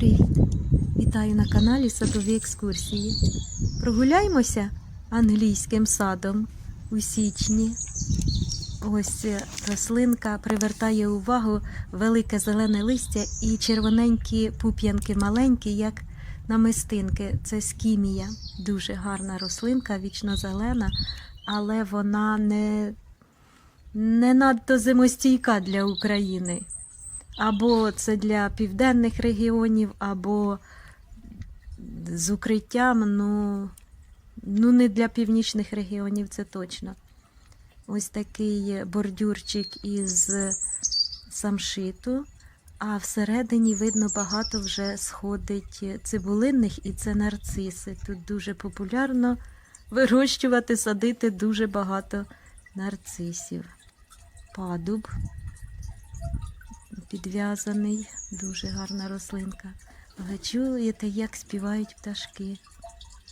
Привіт! Вітаю на каналі Садові екскурсії. Прогуляємося англійським садом у січні. Ось е, рослинка привертає увагу велике зелене листя і червоненькі пуп'янки маленькі, як намистинки. Це скімія. Дуже гарна рослинка, вічно зелена, але вона не, не надто зимостійка для України. Або це для південних регіонів, або з укриттям, ну, ну не для північних регіонів, це точно. Ось такий бордюрчик із самшиту, а всередині видно багато вже сходить цибулинних і це нарциси. Тут дуже популярно вирощувати, садити дуже багато нарцисів. Падуб підв'язаний, дуже гарна рослинка. Ви чуєте, як співають пташки?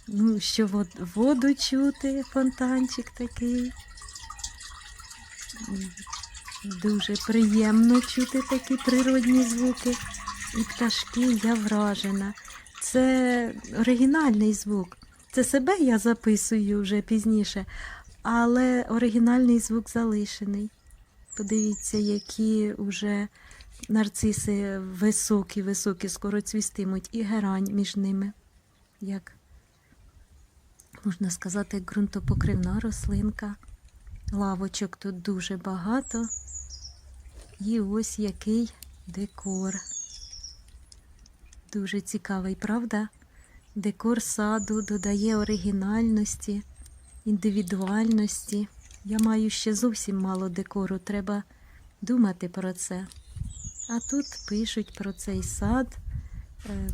Ну, що вод- воду чути, фонтанчик такий. Дуже приємно чути такі природні звуки. І пташки я вражена. Це оригінальний звук. Це себе я записую вже пізніше, але оригінальний звук залишений. Подивіться, які вже нарциси високі, високі, скоро цвістимуть, і герань між ними. Як можна сказати, ґрунтопокривна рослинка. Лавочок тут дуже багато. І ось який декор. Дуже цікавий, правда? Декор саду додає оригінальності, індивідуальності. Я маю ще зовсім мало декору, треба думати про це. А тут пишуть про цей сад, е,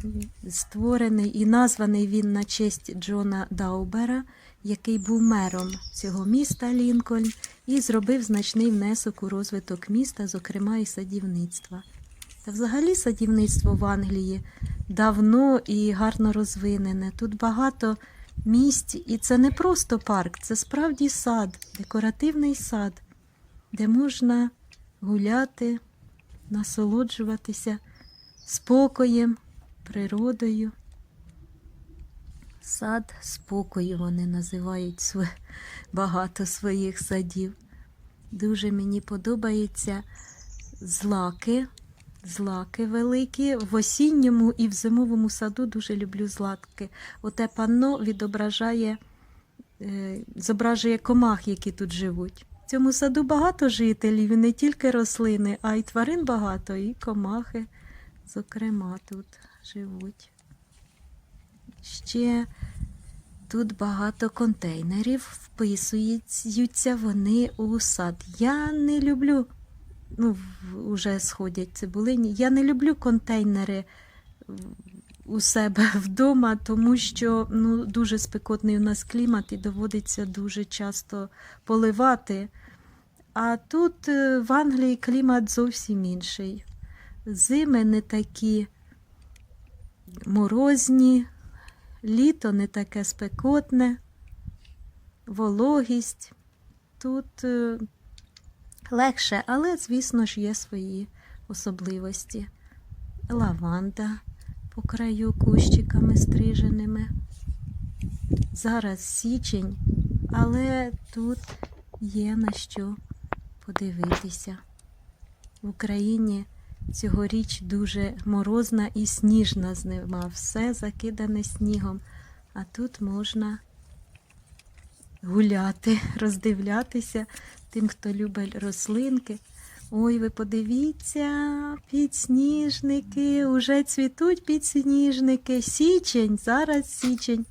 створений і названий він на честь Джона Даубера, який був мером цього міста Лінкольн і зробив значний внесок у розвиток міста, зокрема і садівництва. Та взагалі садівництво в Англії давно і гарно розвинене. Тут багато місць, і це не просто парк, це справді сад, декоративний сад, де можна гуляти, насолоджуватися спокоєм, природою. Сад спокою вони називають багато своїх садів. Дуже мені подобаються злаки. Злаки великі. В осінньому і в зимовому саду дуже люблю злаки. Оте панно відображає, е, зображує комах, які тут живуть. В цьому саду багато жителів, і не тільки рослини, а й тварин багато, і комахи, зокрема, тут живуть. Ще тут багато контейнерів, вписуються вони у сад. Я не люблю, ну, в- уже сходять цибулині. Я не люблю контейнери у себе вдома, тому що ну, дуже спекотний у нас клімат і доводиться дуже часто поливати. А тут е, в Англії клімат зовсім інший. Зими не такі морозні, літо не таке спекотне, вологість. Тут е, легше, але, звісно ж, є свої особливості. Лаванда по краю кущиками стриженими. Зараз січень, але тут є на що подивитися. В Україні цьогоріч дуже морозна і сніжна зима. Все закидане снігом. А тут можна гуляти, роздивлятися тим, хто любить рослинки. Ой, ви подивіться, підсніжники, уже цвітуть підсніжники. Січень, зараз січень,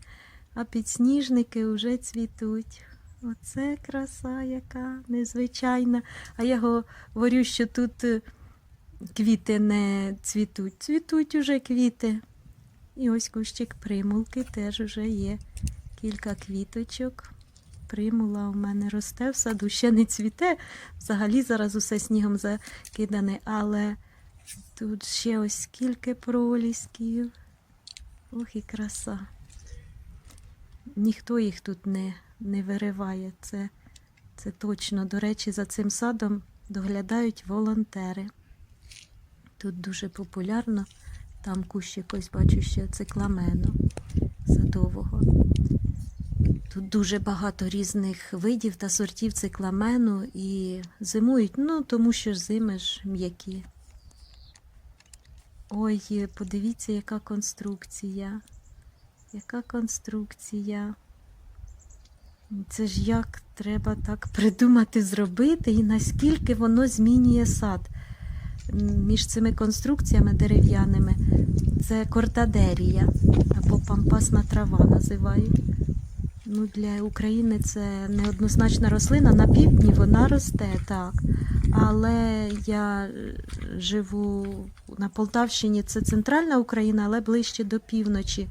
а підсніжники вже цвітуть. Оце краса яка незвичайна. А я говорю, що тут е, квіти не цвітуть. Цвітуть уже квіти. І ось кущик примулки теж уже є кілька квіточок. Примула у мене росте в саду, ще не цвіте. Взагалі зараз усе снігом закидане, але тут ще ось скільки пролісків. Ох і краса. Ніхто їх тут не, не вириває. Це, це точно. До речі, за цим садом доглядають волонтери. Тут дуже популярно Там кущик ось бачу ще цикламену садового. Тут дуже багато різних видів та сортів цикламену і зимують, ну, тому що зими ж м'які. Ой, подивіться, яка конструкція. Яка конструкція. Це ж як треба так придумати, зробити, і наскільки воно змінює сад. Між цими конструкціями дерев'яними це кортадерія або пампасна трава називають. Ну, для України це неоднозначна рослина. На півдні вона росте, так. Але я е, живу на Полтавщині, це центральна Україна, але ближче до півночі.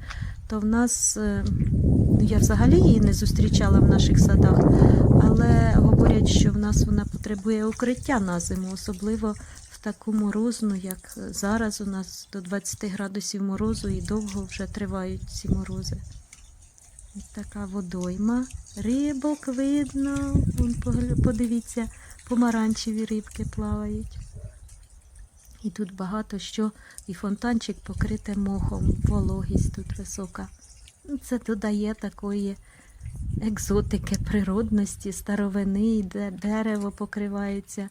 То в нас, е, я взагалі її не зустрічала в наших садах, але говорять, що в нас вона потребує укриття на зиму, особливо в таку морозну, як зараз у нас до 20 градусів морозу і довго вже тривають ці морози. Ось така водойма. Рибок видно. Вон, подивіться, помаранчеві рибки плавають. І тут багато що, і фонтанчик покрите мохом, вологість тут висока. Ну, Це додає такої екзотики, природності, старовини, де дерево покривається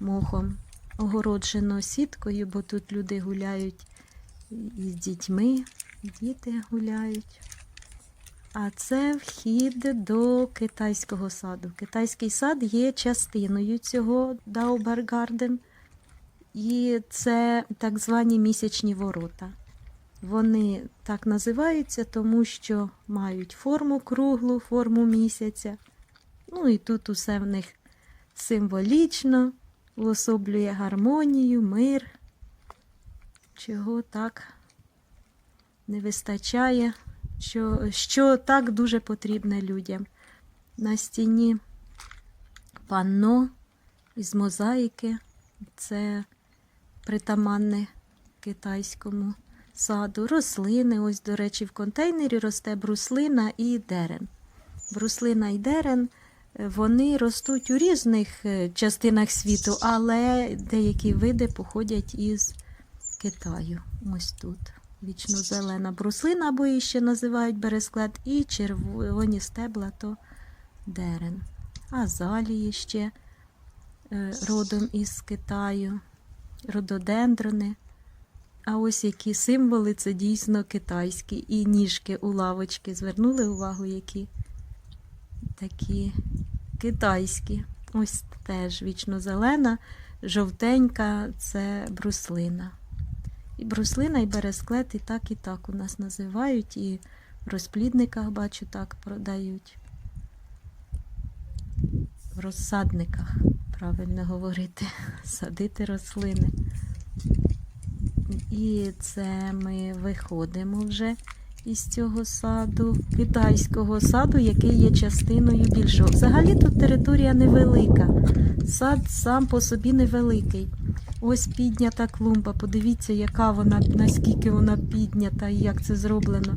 мохом. Огороджено сіткою, бо тут люди гуляють і з дітьми, діти гуляють. А це вхід до китайського саду. Китайський сад є частиною цього Даубергарден. І це так звані місячні ворота. Вони так називаються, тому що мають форму круглу, форму місяця. Ну і тут усе в них символічно, уособлює гармонію, мир, чого так не вистачає, що, що так дуже потрібне людям. На стіні панно із мозаїки. Це притаманне китайському саду. Рослини, ось, до речі, в контейнері росте бруслина і дерен. Бруслина і дерен е, вони ростуть у різних е, частинах світу, але деякі види походять із Китаю. Ось тут. Вічно-зелена бруслина, або її ще називають бересклет, і червоні стебла то дерен. Азалії ще е, родом із Китаю, рододендрони. А ось які символи це дійсно китайські. І ніжки у лавочки. Звернули увагу, які такі китайські. Ось теж вічно зелена, жовтенька це бруслина. І бруслина, і бересклет, і так, і так у нас називають, і в розплідниках, бачу, так продають. В розсадниках, правильно говорити, садити рослини. І це ми виходимо вже із цього саду, китайського саду, який є частиною більшого. Взагалі тут територія невелика. Сад сам по собі невеликий. Ось піднята клумба. Подивіться, яка вона, наскільки вона піднята і як це зроблено.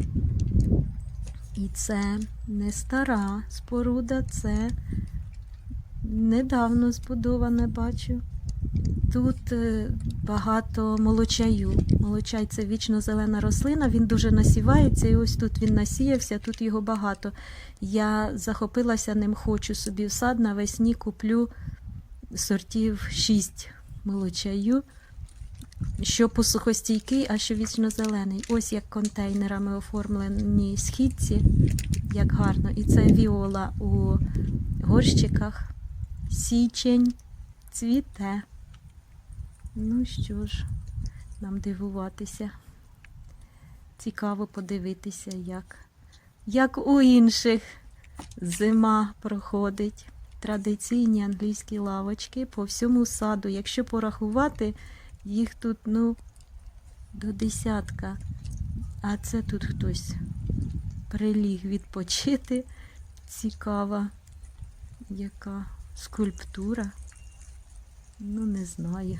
І це не стара споруда, це недавно збудоване, бачу. Тут е, багато молочаю. Молочай це вічно зелена рослина, він дуже насівається, і ось тут він насіявся, тут його багато. Я захопилася ним, хочу собі в сад навесні куплю сортів 6 молочаю, що посухостійкий, а що вічно зелений. Ось як контейнерами оформлені східці, як гарно. І це віола у горщиках. Січень цвіте. Ну що ж, нам дивуватися. Цікаво подивитися, як, як у інших зима проходить. Традиційні англійські лавочки по всьому саду. Якщо порахувати, їх тут, ну, до десятка. А це тут хтось приліг відпочити. Цікава, яка скульптура. Ну, не знаю.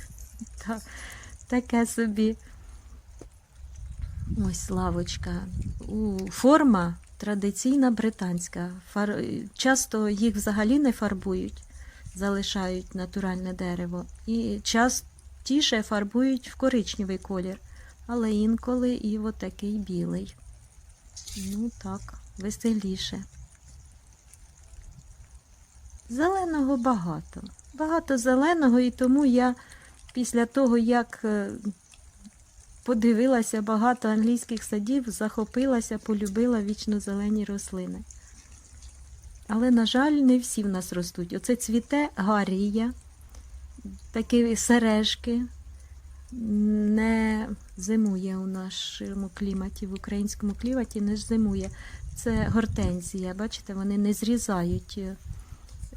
Та, таке собі. Ось лавочка. У, форма традиційна британська. Фар... Часто їх взагалі не фарбують, залишають натуральне дерево. І частіше фарбують в коричневий колір. але інколи і отакий білий. Ну так, веселіше. Зеленого багато. Багато зеленого, і тому я після того, як е, подивилася багато англійських садів, захопилася, полюбила вічно зелені рослини. Але, на жаль, не всі в нас ростуть. Оце цвіте гарія, такі сережки. Не зимує у нашому кліматі, в українському кліматі не зимує. Це гортензія. Бачите, вони не зрізають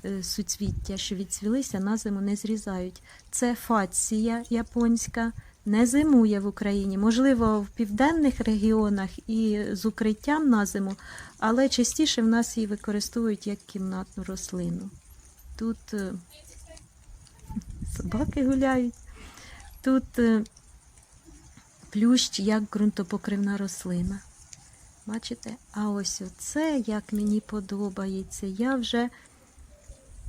е, суцвіття, що відцвілися, на зиму не зрізають. Це фація японська, не зимує в Україні. Можливо, в південних регіонах і з укриттям на зиму, але частіше в нас її використовують як кімнатну рослину. Тут е, собаки гуляють. Тут е, плющ як ґрунтопокривна рослина. Бачите? А ось оце, як мені подобається. Я вже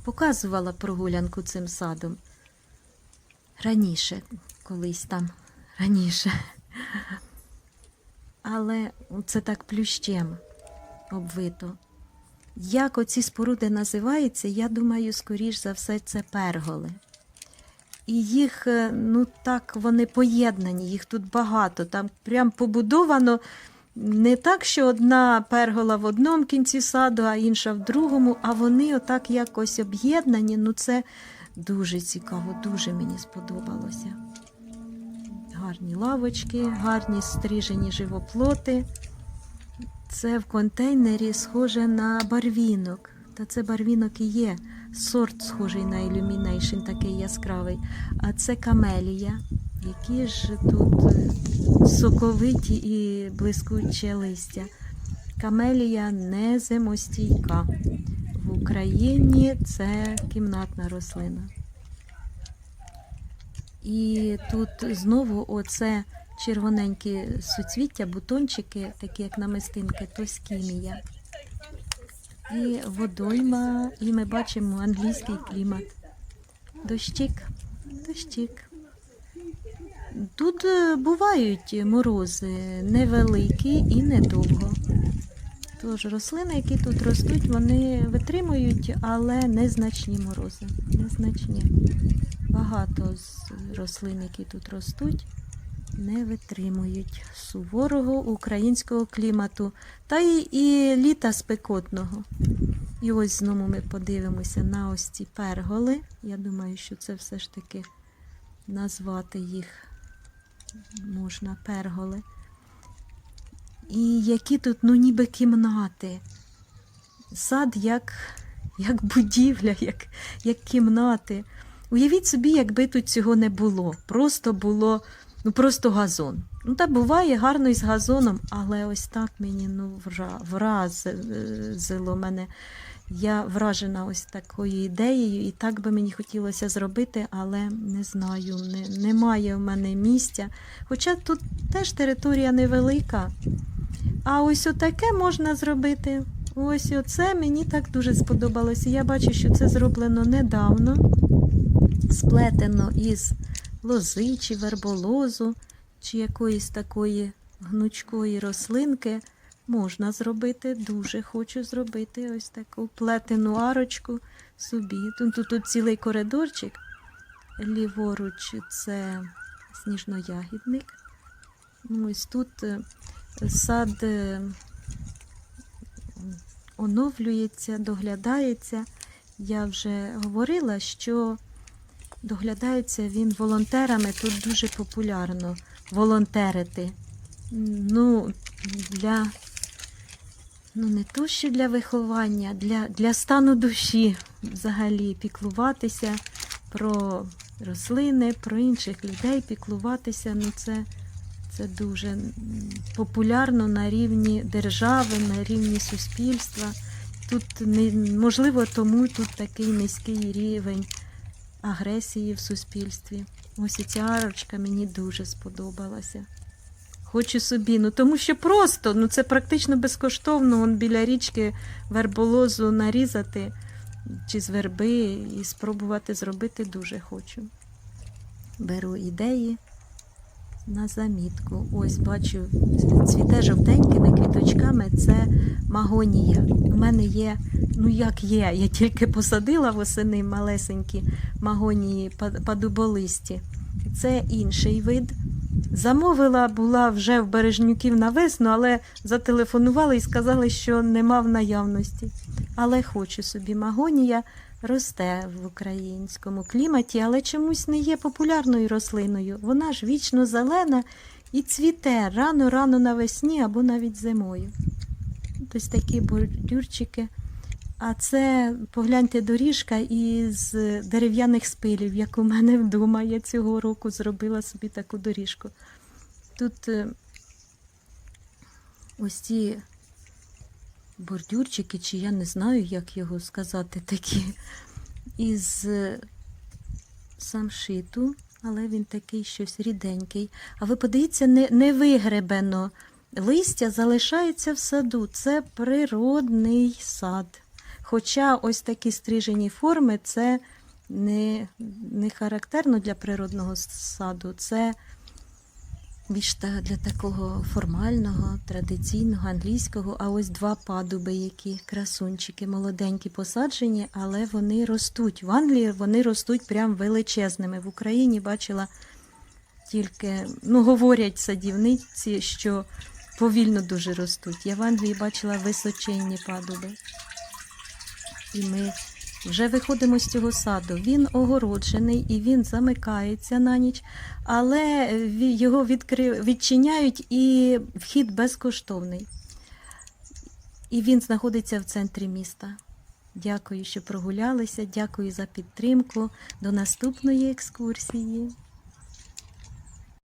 показувала прогулянку цим садом. Раніше, колись там, раніше. Але це так плющем обвито. Як оці споруди називаються, я думаю, скоріш за все, це перголи. І їх, е, ну так, вони поєднані, їх тут багато. Там прям побудовано не так, що одна пергола в одному кінці саду, а інша в другому, а вони отак якось об'єднані. Ну, це дуже цікаво, дуже мені сподобалося. Гарні лавочки, гарні стрижені живоплоти. Це в контейнері схоже на барвінок. Та це барвінок і є. Сорт схожий на Illumination, такий яскравий. А це камелія. Які ж тут е, соковиті і блискуче листя. Камелія не зимостійка. В Україні це кімнатна рослина. І тут знову оце червоненькі суцвіття, бутончики, такі як намистинки, то скімія. І водойма, і ми бачимо англійський клімат. Дощик, дощик. Тут е, бувають морози невеликі і недовго. Тож рослини, які тут ростуть, вони витримують, але незначні морози. Незначні. Багато з рослин, які тут ростуть, не витримують суворого українського клімату та й, і літа спекотного. І ось знову ми подивимося на ось ці перголи. Я думаю, що це все ж таки назвати їх можна перголи. І які тут, ну, ніби кімнати. Сад як, як будівля, як, як кімнати. Уявіть собі, якби тут цього не було. Просто було, ну просто газон. Ну, та буває гарно із газоном, але ось так мені ну, вразило мене. Я вражена ось такою ідеєю, і так би мені хотілося зробити, але не знаю, не, немає в мене місця. Хоча тут теж територія невелика. А ось отаке можна зробити. Ось оце мені так дуже сподобалося. Я бачу, що це зроблено недавно, сплетено із лози чи верболозу, чи якоїсь такої гнучкої рослинки. Можна зробити, дуже хочу зробити ось таку плетену арочку собі. Тут, тут, цілий коридорчик. Ліворуч це сніжноягідник. Ну, Ось тут е, сад е, оновлюється, доглядається. Я вже говорила, що доглядається він волонтерами. Тут дуже популярно волонтерити. Ну, для, ну не то, що для виховання, для, для стану душі взагалі піклуватися про рослини, про інших людей, піклуватися. Ну, це, це дуже популярно на рівні держави, на рівні суспільства. Тут не, можливо, тому тут такий низький рівень агресії в суспільстві. Ось ця арочка мені дуже сподобалася. Хочу собі, ну тому що просто, ну це практично безкоштовно, он біля річки верболозу нарізати чи з верби і спробувати зробити дуже хочу. Беру ідеї, на замітку. Ось бачу, цвіте жовтенькими квіточками. Це магонія. У мене є, ну як є, я тільки посадила восени малесенькі магонії па- падуболисті. Це інший вид. Замовила була вже в Бережнюків на весну, але зателефонували і сказали, що нема в наявності. Але хочу собі магонія росте в українському кліматі, але чомусь не є популярною рослиною. Вона ж вічно зелена і цвіте рано-рано навесні або навіть зимою. Ось такі бордюрчики. А це погляньте доріжка із дерев'яних спилів, як у мене вдома. Я цього року зробила собі таку доріжку. Тут е, ось ці бордюрчики, чи я не знаю, як його сказати, такі із е, самшиту, але він такий щось ріденький. А ви подивіться, не, не вигребено. Листя залишається в саду. Це природний сад. Хоча ось такі стрижені форми це не, не характерно для природного саду, це більш для такого формального, традиційного, англійського. А ось два падуби, які красунчики, молоденькі посаджені, але вони ростуть. В Англії вони ростуть прям величезними. В Україні бачила тільки, ну, говорять садівниці, що повільно дуже ростуть. Я в Англії бачила височенні падуби. І ми вже виходимо з цього саду. Він огороджений і він замикається на ніч, але його відкри... відчиняють і вхід безкоштовний. І він знаходиться в центрі міста. Дякую, що прогулялися. Дякую за підтримку. До наступної екскурсії.